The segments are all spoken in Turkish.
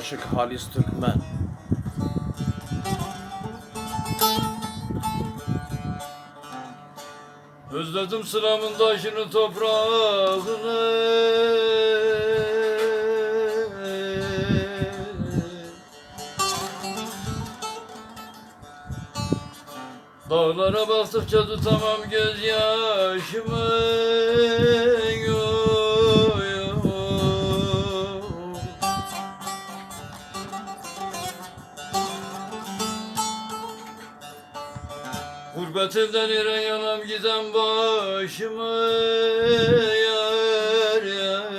Aşık Halis Türkmen. Özledim sıramın taşını toprağını. Dağlara baktıkça tutamam gözyaşımı Gurbetimden ire yanam giden başımı yar yar.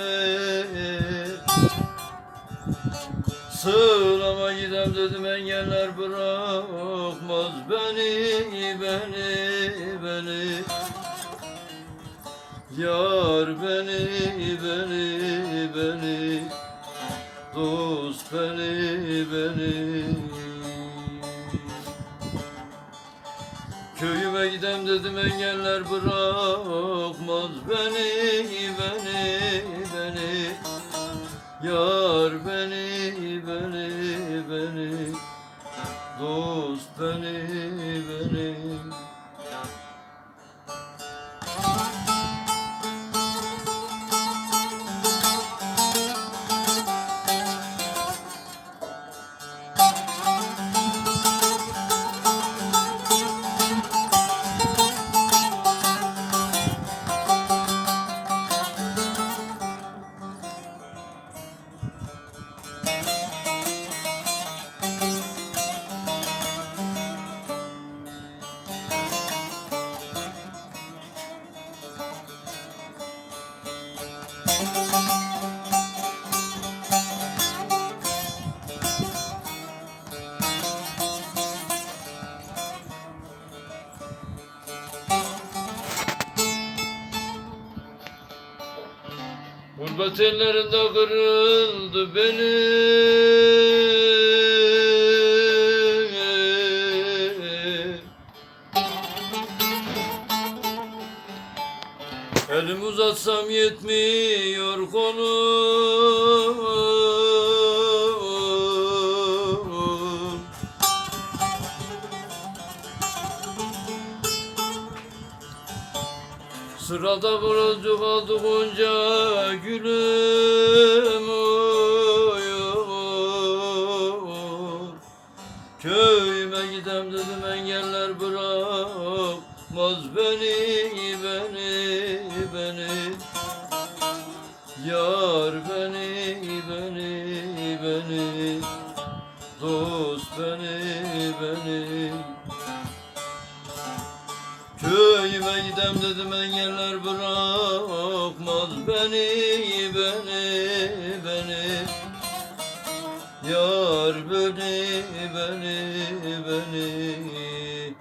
Sığlama gidem dedim engeller bırakmaz beni beni beni. Yar beni beni beni. Dost beni beni Köyüme gidem dedim engeller bırakmaz beni beni beni. Yar beni beni Ellerinde kırıldı benim Elim uzatsam yetmiyor kolum Sırada buracık aldı gonca gülüm oy. Köyüme gidem dedim engeller bırakmaz beni beni beni. Yar beni beni beni. Dost beni beni Köyüme gidem dedim engeller bırakmaz beni beni beni. Yar beni beni beni.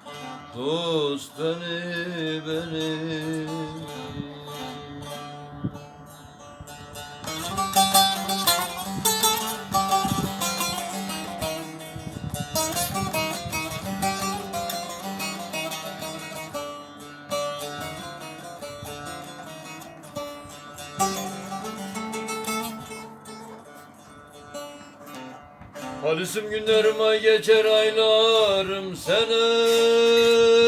Dost beni beni Halisim günlerim ay geçer aylarım sene